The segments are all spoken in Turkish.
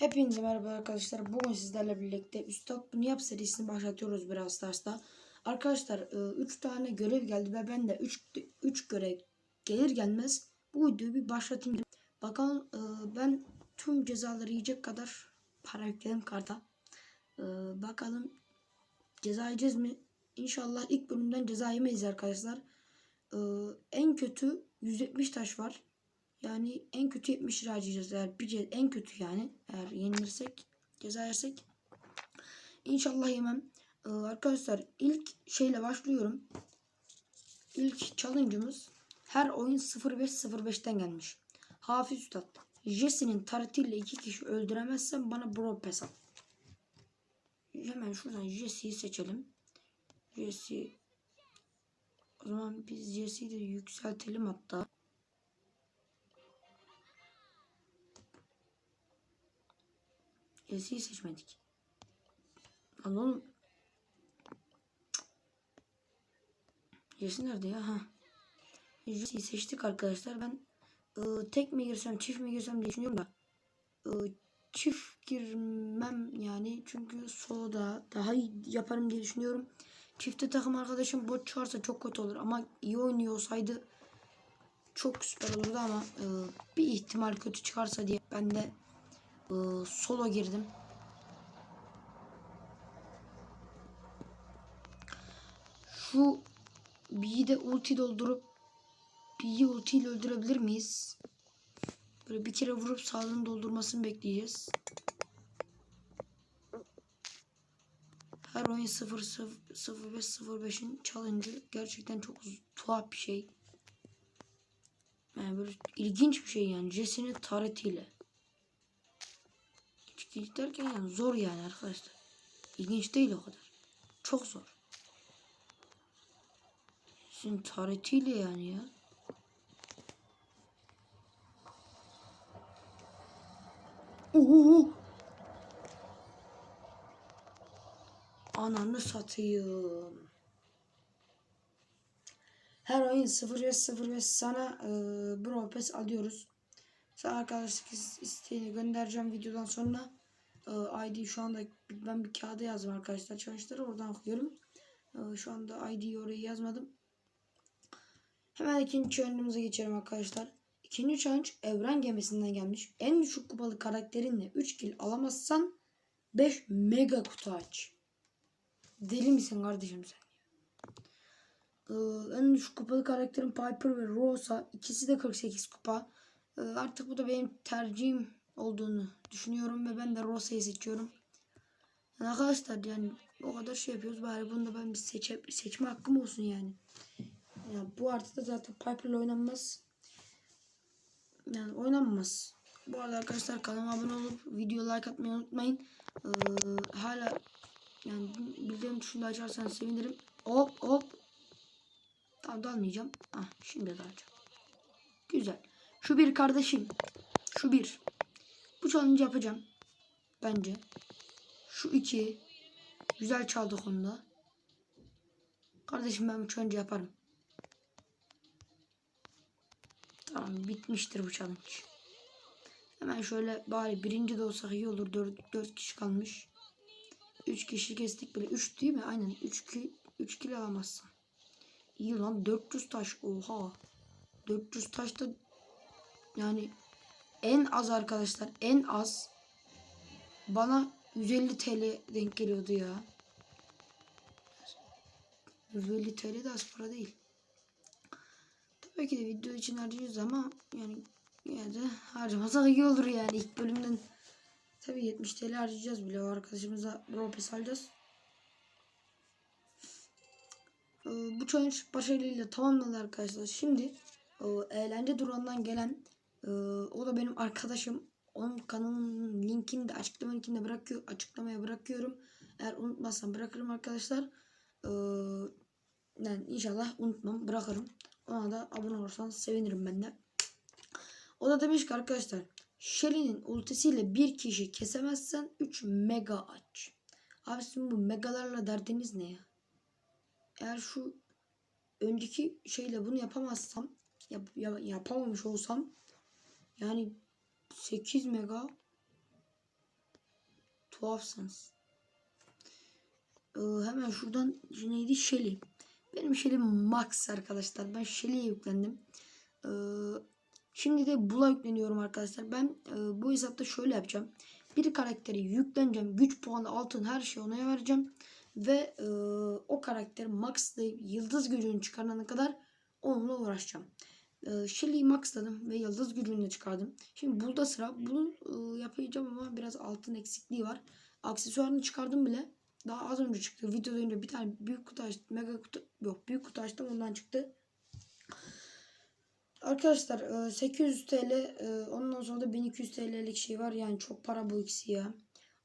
Hepinize merhaba arkadaşlar. Bugün sizlerle birlikte Üstad Bunu Yap serisini başlatıyoruz biraz Stars'ta. Arkadaşlar 3 tane görev geldi ve ben de 3 3 görev gelir gelmez bu videoyu bir başlatayım. Bakalım e, ben tüm cezaları yiyecek kadar para yükledim karta. E, Bakalım ceza yiyeceğiz mi? İnşallah ilk bölümden ceza yemeyiz arkadaşlar. E, En kötü 170 taş var. Yani en kötü 70 lira harcayacağız eğer bir en kötü yani eğer yenilirsek ceza yersek. İnşallah yemem. Ee, arkadaşlar ilk şeyle başlıyorum. İlk challenge'ımız her oyun 0505'ten gelmiş. Hafiz Üstad. Jesse'nin taretiyle iki kişi öldüremezsem bana bro pes at. Hemen şuradan Jesse'yi seçelim. Jesse o zaman biz Jesse'yi de yükseltelim hatta. Jesse'yi seçmedik. Lan oğlum. Jesse nerede ya? Ha. Jesse'yi seçtik arkadaşlar. Ben e, tek mi girsem çift mi girsem diye düşünüyorum da. E, çift girmem yani. Çünkü soloda daha iyi yaparım diye düşünüyorum. Çifte takım arkadaşım bot çıkarsa çok kötü olur. Ama iyi oynuyor olsaydı çok süper olurdu ama e, bir ihtimal kötü çıkarsa diye ben de e, solo girdim. Şu B'yi de ulti doldurup B'yi ultiyle öldürebilir miyiz? Böyle bir kere vurup sağlığını doldurmasını bekleyeceğiz. Her oyun 0 0 05 05'in challenge'ı gerçekten çok tuhaf bir şey. Yani böyle ilginç bir şey yani. Jesse'nin taretiyle. İlginç derken yani zor yani arkadaşlar. İlginç değil o kadar. Çok zor. Sizin taretiyle yani ya. Oo! Ananı satayım. Her oyun 05 05 sana e, Bro alıyoruz. Sen arkadaşlık is- isteğini göndereceğim videodan sonra. E, ID şu anda ben bir kağıda yazdım arkadaşlar çalıştırı oradan okuyorum. E, şu anda ID'yi oraya yazmadım. Hemen ikinci challenge'ımıza geçelim arkadaşlar. İkinci challenge evren gemisinden gelmiş. En düşük kupalı karakterinle 3 kill alamazsan 5 mega kutu aç. Deli misin kardeşim sen? Ee, en düşük kupalı karakterim Piper ve Rosa. İkisi de 48 kupa. Ee, artık bu da benim tercihim olduğunu düşünüyorum ve ben de Rosa'yı seçiyorum. Yani arkadaşlar yani o kadar şey yapıyoruz bari bunu da ben bir seçe, seçme hakkım olsun yani. Ya bu artıda zaten Piper'la oynanmaz. Yani oynanmaz. Bu arada arkadaşlar kanalıma abone olup video like atmayı unutmayın. Ee, hala yani bildirim tuşunu da açarsanız sevinirim. Hop hop. Tamam dalmayacağım. Ah şimdi dalacağım. Güzel. Şu bir kardeşim. Şu bir. Bu challenge yapacağım. Bence. Şu iki. Güzel çaldık onu da. Kardeşim ben bu challenge yaparım. Tamam bitmiştir bu challenge. Hemen şöyle bari birinci de olsak iyi olur. Dört, dört kişi kalmış. Üç kişi kestik bile. Üç değil mi? Aynen. Üç, ki, üç kilo alamazsın. İyi lan 400 taş. Oha. 400 taş da yani en az arkadaşlar en az bana 150 TL denk geliyordu ya. 150 TL de az para değil. Tabii ki de video için harcıyoruz ama yani yine de harcamasak iyi olur yani ilk bölümden. Tabii 70 TL harcayacağız bile o arkadaşımıza Ropes alacağız. Ee, bu challenge başarıyla tamamlandı arkadaşlar. Şimdi e, eğlence durağından gelen e, o da benim arkadaşım. Onun kanalının linkini de açıklama linkinde bırakıyor, açıklamaya bırakıyorum. Eğer unutmazsam bırakırım arkadaşlar. Ee, yani inşallah unutmam bırakırım. Ona da abone olursanız sevinirim ben de. O da demiş ki arkadaşlar Shelly'nin ultisiyle bir kişi kesemezsen 3 mega aç. Abi sizin bu megalarla derdiniz ne ya? Eğer şu önceki şeyle bunu yapamazsam yap, ya- yapamamış olsam yani 8 mega tuhafsınız. Ee, hemen şuradan şu neydi? Shelly. Benim Shelly Max arkadaşlar. Ben Shelly'ye yüklendim. Ee, şimdi de Bula yükleniyorum arkadaşlar. Ben e, bu hesapta şöyle yapacağım. Bir karakteri yükleneceğim. Güç puanı, altın her şeyi ona vereceğim. Ve e, o karakteri maxlayıp yıldız gücünü çıkarana kadar onunla uğraşacağım. E, Shelly'yi maxladım ve yıldız gücünü de çıkardım. Şimdi burada sıra. Bunu e, yapacağım ama biraz altın eksikliği var. Aksesuarını çıkardım bile. Daha az önce çıktı. Videoda önce bir tane büyük kutu açtım. Mega kutu yok büyük kutu açtım ondan çıktı. Arkadaşlar e, 800 TL e, ondan sonra da 1200 TL'lik şey var. Yani çok para bu ikisi ya.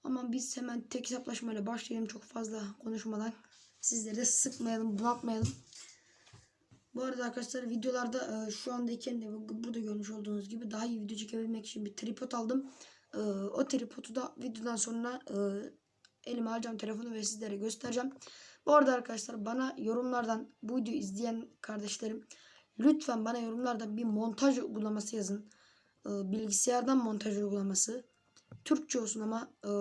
Ama biz hemen tek hesaplaşmayla başlayalım. Çok fazla konuşmadan. Sizleri de sıkmayalım, bunaltmayalım. Bu arada arkadaşlar videolarda e, şu andayken de burada görmüş olduğunuz gibi daha iyi video çekebilmek için bir tripod aldım. E, o tripodu da videodan sonra e, elime alacağım telefonu ve sizlere göstereceğim. Bu arada arkadaşlar bana yorumlardan bu videoyu izleyen kardeşlerim lütfen bana yorumlardan bir montaj uygulaması yazın. E, bilgisayardan montaj uygulaması. Türkçe olsun ama e,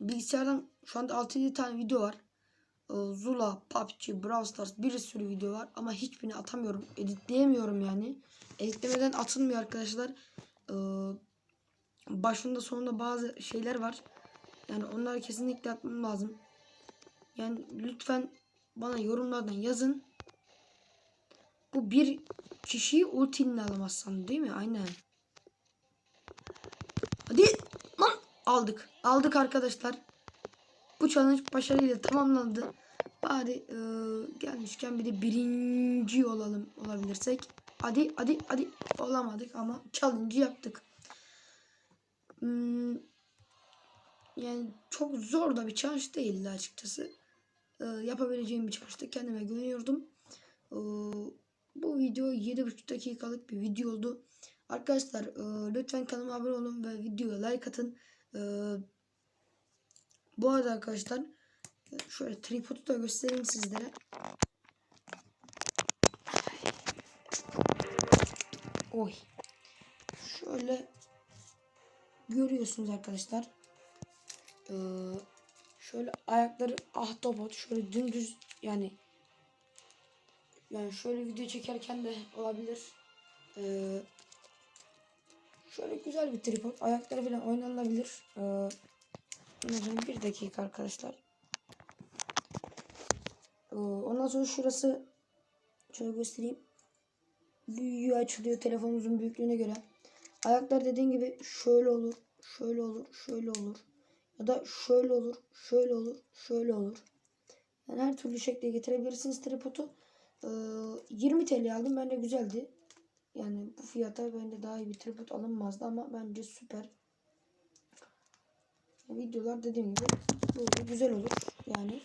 bilgisayardan şu anda 6-7 tane video var. E, Zula, PUBG, Brawl Stars bir sürü video var ama hiçbirini atamıyorum. Editleyemiyorum yani. Editlemeden atılmıyor arkadaşlar. E, başında sonunda bazı şeyler var. Yani onları kesinlikle atmam lazım. Yani lütfen bana yorumlardan yazın. Bu bir kişiyi ultinle alamazsan değil mi? Aynen. Hadi lan aldık. Aldık arkadaşlar. Bu challenge başarıyla tamamlandı. Bari e, gelmişken bir de birinci olalım olabilirsek. Hadi hadi hadi olamadık ama challenge yaptık. Hmm, yani çok zor da bir challenge değildi açıkçası. E, yapabileceğim bir challenge'da kendime güveniyordum. E, bu video 7,5 dakikalık bir video oldu. Arkadaşlar e, lütfen kanalıma abone olun ve videoya like atın. E, bu arada arkadaşlar şöyle tripodu da göstereyim sizlere. Oy. Şöyle görüyorsunuz arkadaşlar. Ee, şöyle ayakları ahtapot şöyle dümdüz yani yani şöyle video çekerken de olabilir. Ee, şöyle güzel bir tripod. Ayakları falan oynanabilir. Ee, sonra bir dakika arkadaşlar. Ee, ondan sonra şurası şöyle göstereyim. Büyüyor açılıyor telefonumuzun büyüklüğüne göre. Ayaklar dediğim gibi şöyle olur, şöyle olur, şöyle olur. Ya da şöyle olur, şöyle olur, şöyle olur. Yani her türlü şekle getirebilirsiniz tripodu. Ee, 20 TL aldım. Bence güzeldi. Yani bu fiyata bence daha iyi bir tripod alınmazdı ama bence süper. Videolar dediğim gibi böyle güzel olur. Yani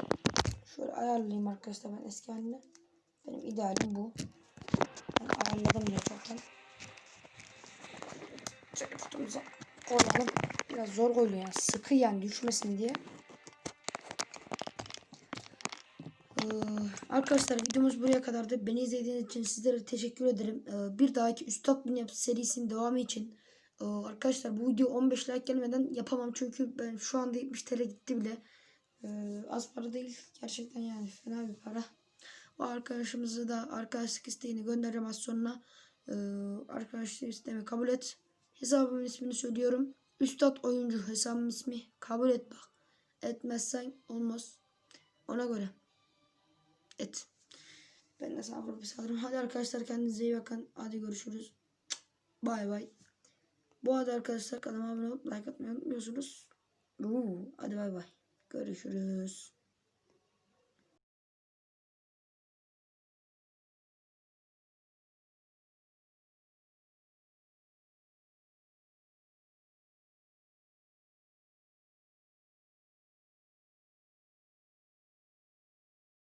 şöyle ayarlayayım arkadaşlar ben eski haline. Benim idealim bu. Ben ayarladım bile zaten. Tripodumuza koyalım. Biraz zor koyuluyor yani. Sıkı yani düşmesin diye. Ee, arkadaşlar videomuz buraya kadardı. Beni izlediğiniz için sizlere teşekkür ederim. Ee, bir dahaki Üstad Bin Yapı serisinin devamı için ee, arkadaşlar bu video 15 like gelmeden yapamam. Çünkü ben şu anda 70 TL gitti bile. Ee, az para değil. Gerçekten yani fena bir para. O arkadaşımızı da arkadaşlık isteğini göndereceğim az sonra. Ee, arkadaşlık isteğimi kabul et. Hesabımın ismini söylüyorum. Üstad oyuncu hesabımın ismi kabul et bak. Etmezsen olmaz. Ona göre. Et. Ben de sana bir. Hadi arkadaşlar kendinize iyi bakın. Hadi görüşürüz. Bay bay. Bu arada arkadaşlar kanalıma abone olup like atmayı unutmuyorsunuz. Oo, hadi bay bay. Görüşürüz.